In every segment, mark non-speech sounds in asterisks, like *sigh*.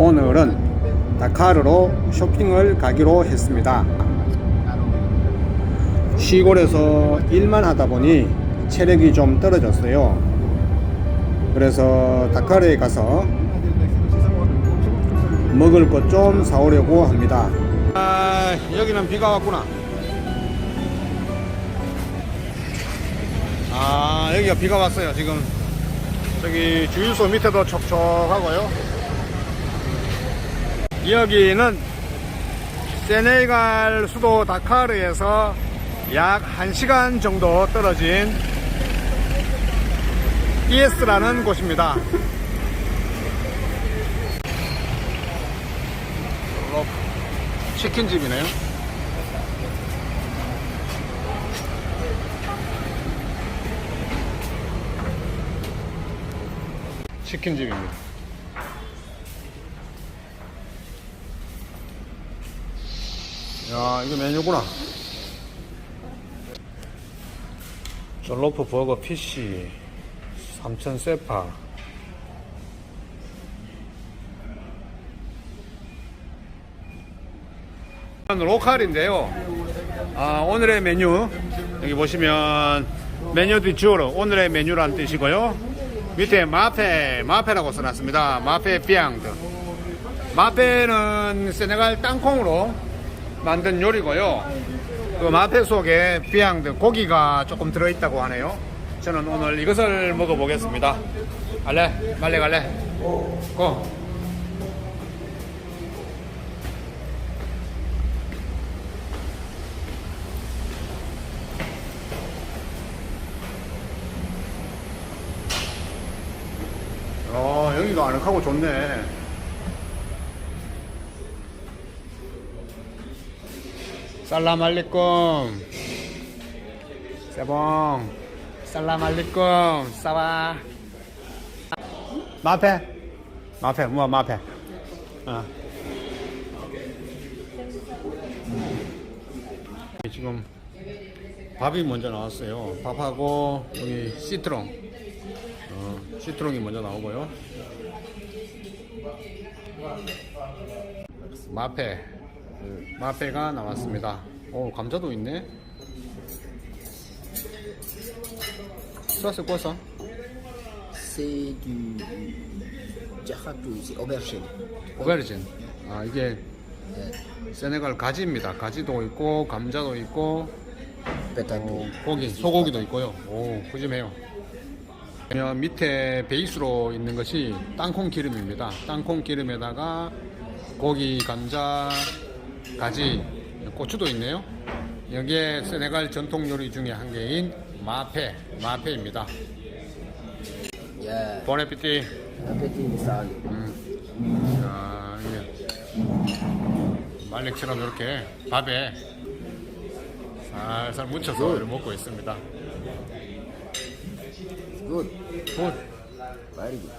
오늘은 다카르로 쇼핑을 가기로 했습니다. 시골에서 일만 하다 보니 체력이 좀 떨어졌어요. 그래서 다카르에 가서 먹을 것 좀 사오려고 합니다. 아, 여기는 비가 왔구나. 아, 여기가 비가 왔어요, 지금. 저기 주유소 밑에도 촉촉하고요. 여기는 세네갈 수도 다카르에서 약 1시간 정도 떨어진 이에스라는 곳입니다. 어, 치킨집이네요. 치킨집입니다. 야, 이게 메뉴구나. 졸로프 버거 피시 3천 세파 로컬인데요. 아, 오늘의 메뉴 여기 보시면 메뉴 뒤쪽으로 오늘의 메뉴란 뜻이고요. 밑에 마페 마페라고 써놨습니다. 마페 비앙드. 마페는 세네갈 땅콩으로 만든 요리고요. 그 마페 속에 비앙드 고기가 조금 들어있다고 하네요. 저는 오늘 이것을 먹어보겠습니다. 갈래? 말래 갈래? 고! 어, 여기가 아늑하고 좋네. 살람 알리꿈. 세봉. 살람 알리꿈. 싸와. 마페. 마페, 뭐, 마페. 어. 지금 밥이 먼저 나왔어요. 밥하고 여기 시트롱. 어, 시트롱이 먼저 나오고요. 마페. 그 마페가 나왔습니다. 오, 감자도 있네. 소스 꼬서? C'est du jahatou, c'est aubergine. 오베르진. 아, 이게 세네갈 가지입니다. 가지도 있고, 감자도 있고. 어, 고기, 소고기도 있고요. 오, 푸짐해요. 그러면 밑에 베이스로 있는 것이 땅콩 기름입니다. 땅콩 기름에다가 고기, 감자, 가지, 고추도 있네요. 여기에 세네갈 전통 요리 중에 한 개인 마페, 마페입니다. Yeah. 보네피티. Misal. 자, 이게 말렉처럼 이렇게 밥에 살살 묻혀서 이렇게 먹고 있습니다. Good. 굿, Very good.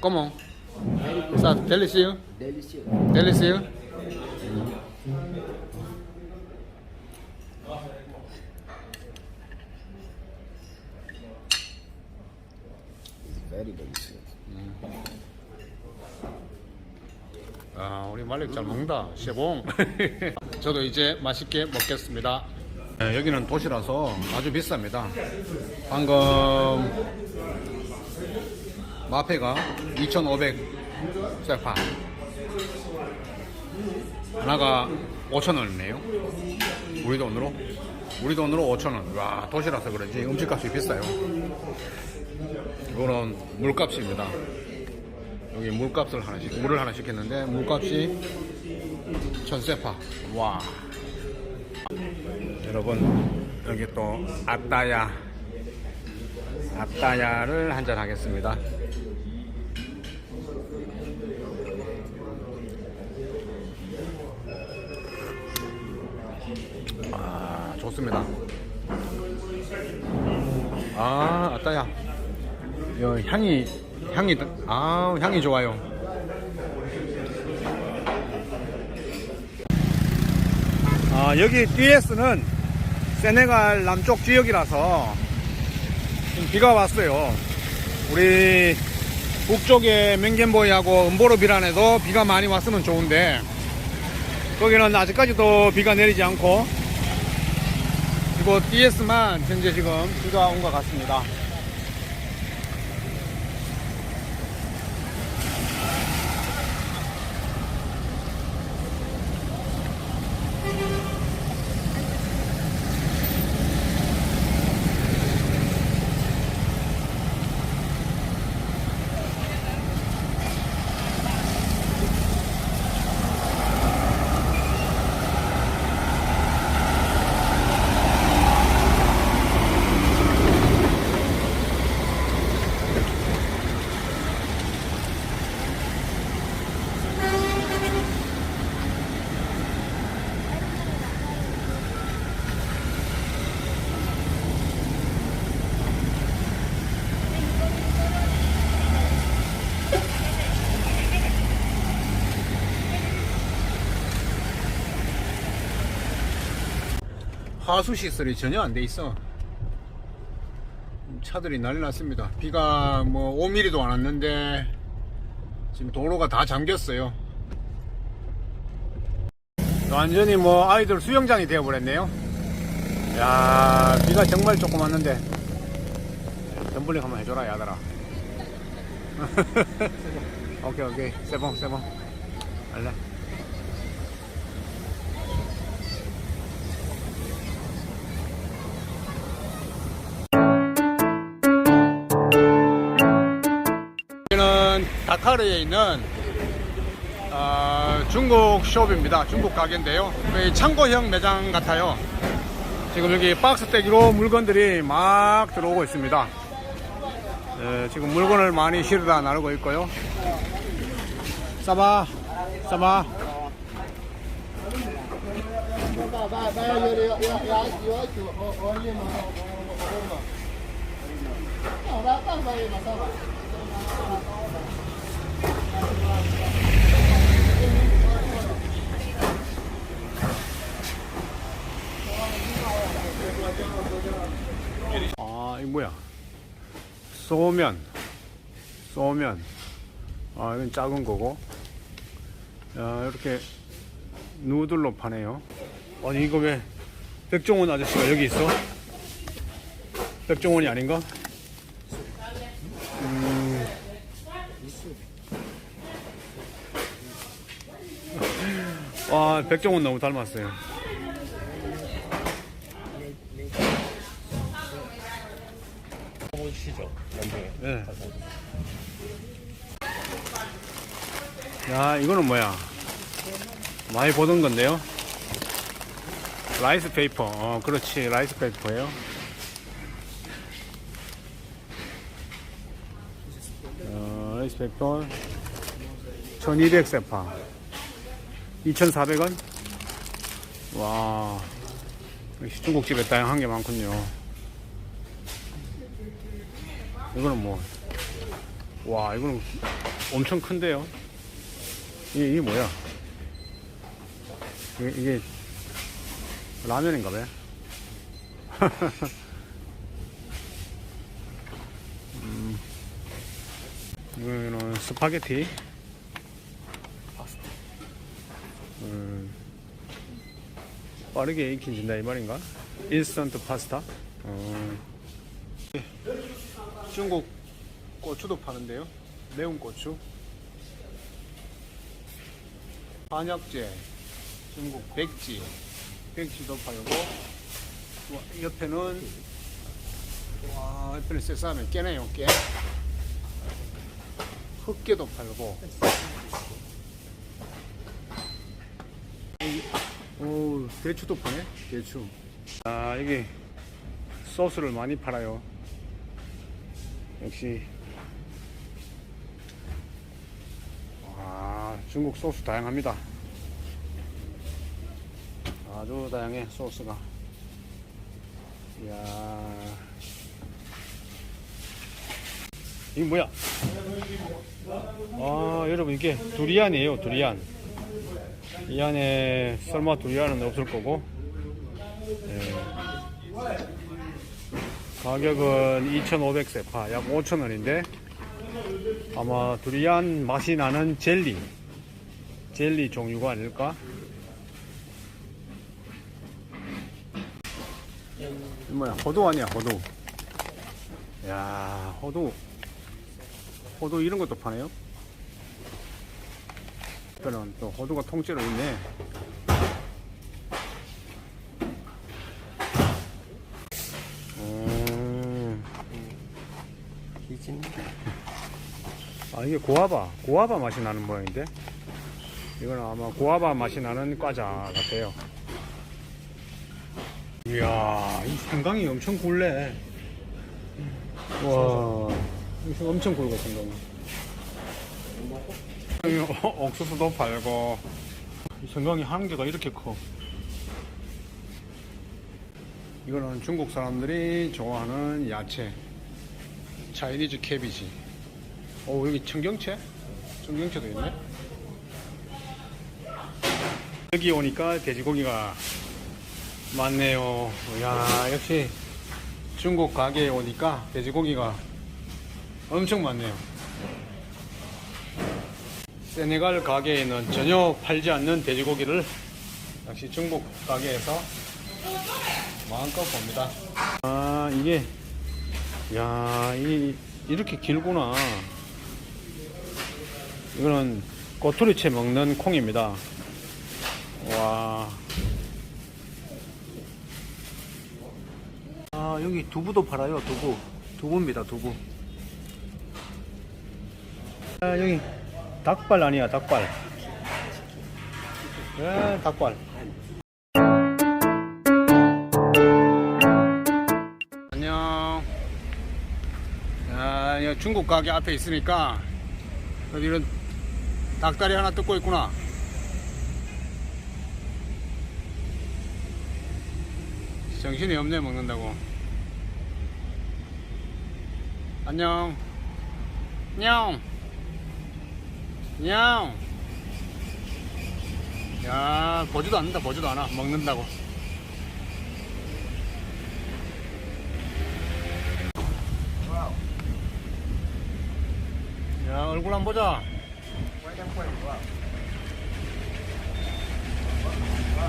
꼬몽. 사, 델리 아, 우리 말렉 잘 먹는다. 쉐봉. *laughs* 저도 이제 맛있게 먹겠습니다. 네, 여기는 도시라서 아주 비쌉니다. 방금 마페가 2,500 세파. 하나가 5,000원이네요. 우리 돈으로? 우리 돈으로 5,000원. 와, 도시라서 그런지 음식값이 비싸요. 이거는 물값입니다. 여기 물값을 하나 씩 물을 하나 시켰는데 물값이 천세파 와 여러분 여기 또 아따야 아따야를 한잔 하겠습니다 좋습니다 아 아따야 여 향이 향이 아 향이 좋아요. 아 여기 DS는 세네갈 남쪽 지역이라서 좀 비가 왔어요. 우리 북쪽에 맹겐보이하고 은보르비란에도 비가 많이 왔으면 좋은데 거기는 아직까지도 비가 내리지 않고 이곳 DS만 현재 지금 비가 온 것 같습니다. 하수 시설이 전혀 안 돼 있어. 차들이 난리 났습니다. 비가 뭐 5mm도 안 왔는데 지금 도로가 다 잠겼어요. 완전히 뭐 아이들 수영장이 되어버렸네요. 야 비가 정말 조금 왔는데 덤블링 한번 해줘라 야들아. *laughs* 오케이 오케이 세봉 세봉 알래. 다카르에 있는 어, 중국 숍입니다. 중국 가게인데요. 거의 창고형 매장 같아요. 지금 여기 박스 떼기로 물건들이 막 들어오고 있습니다. 예, 지금 물건을 많이 실어다 나르고 있고요. 싸바, 싸바. 아, 이거 뭐야? 소면. 소면. 아, 이건 작은 거고. 야, 이렇게 누들로 파네요. 아니, 이거 왜 백종원 아저씨가 여기 있어? 백종원이 아닌가? 음. 와, 백종원 너무 닮았어요. 네. 야, 이거는 뭐야? 많이 보던 건데요. 라이스 페이퍼. 어, 그렇지. 라이스 페이퍼예요. 어, 라이스 페이퍼 1200세파 2400원? 와, 역시 중국집에 다양한 게 많군요. 이거는 뭐, 와, 이거는 엄청 큰데요? 이게, 이게 뭐야? 이게, 이게 라면인가 봐요? *laughs* 음, 이거는 스파게티. 음, 빠르게 익힌진다 이 말인가? 인스턴트 파스타. 어. 중국 고추도 파는데요. 매운 고추. 한약재, 중국 백지, 백지도 팔고, 와, 옆에는, 와, 옆에는 세사면 깨네요, 깨. 흑깨도 팔고. 오, 대추도 파네, 대추. 아, 이게 소스를 많이 팔아요. 역시. 와 중국 소스 다양합니다. 아주 다양해 소스가. 이야. 이게 뭐야? 아 여러분 이게 두리안이에요 두리안. 이 안에 설마 두리안은 없을 거고. 예. 가격은 2,500세파 약 5,000원인데 아마 두리안 맛이 나는 젤리. 젤리 종류가 아닐까? 뭐야, 호두 아니야, 호두. 야, 호두. 호두 이런 것도 파네요? 그는 또 호두가 통째로 있네. 키친. 아 이게 고아바 고아바 맛이 나는 모양인데? 이건 아마 고아바 맛이 나는 과자 같아요. 이야 이 생강이 엄청 굵네. 와 엄청 굵어 여기 어- 옥수수도 팔고 이 생강이 한 개가 이렇게 커. 이거는 중국 사람들이 좋아하는 야채 차이니즈 캐비지. 오 여기 청경채? 청경채도 있네. 여기 오니까 돼지고기가 많네요. 야 역시 중국 가게에 오니까 돼지고기가 엄청 많네요. 세네갈 가게에는 전혀 팔지 않는 돼지고기를 역시 중국 가게에서 마음껏 봅니다. 아 이게 야, 이, 이렇게 길구나. 이거는 꼬투리채 먹는 콩입니다. 와. 아, 여기 두부도 팔아요, 두부. 두부입니다, 두부. 아, 여기 닭발 아니야, 닭발. 예, 닭발. 중국 가게 앞에 있으니까 이런 닭다리 하나 뜯고 있구나. 정신이 없네 먹는다고. 안녕. 안녕. 안녕. 야, 보지도 않는다, 보지도 않아. 먹는다고. 야, 얼굴 한번 보자.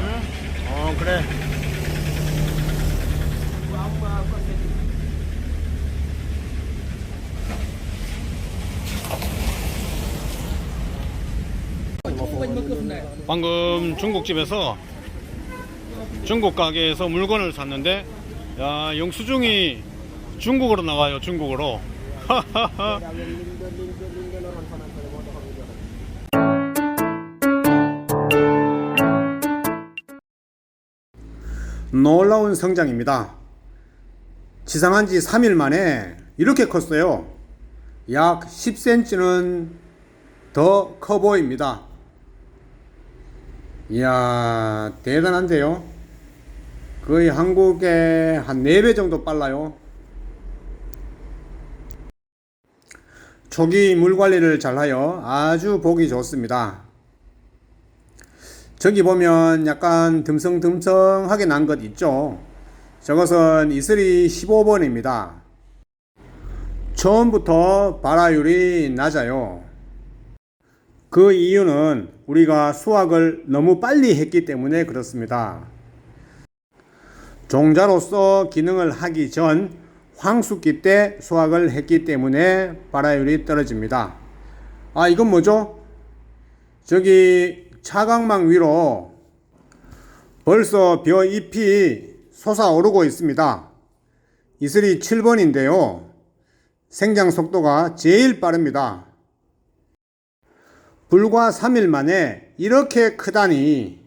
응? 어, 그래. 방금 중국집에서 중국 가게에서 물건을 샀는데 야 영수증이 중국어로 나와요 중국어로 *laughs* 놀라운 성장입니다. 지상한 지 3일 만에 이렇게 컸어요. 약 10cm는 더 커 보입니다. 이야, 대단한데요? 거의 한국의 한 4배 정도 빨라요. 초기 물 관리를 잘하여 아주 보기 좋습니다. 저기 보면 약간 듬성듬성하게 난 것 있죠? 저것은 이슬이 15번입니다. 처음부터 발화율이 낮아요. 그 이유는 우리가 수확을 너무 빨리 했기 때문에 그렇습니다. 종자로서 기능을 하기 전 황숙기 때 수확을 했기 때문에 발화율이 떨어집니다. 아, 이건 뭐죠? 저기 차광망 위로 벌써 벼 잎이 솟아오르고 있습니다. 이슬이 7번인데요. 생장 속도가 제일 빠릅니다. 불과 3일 만에 이렇게 크다니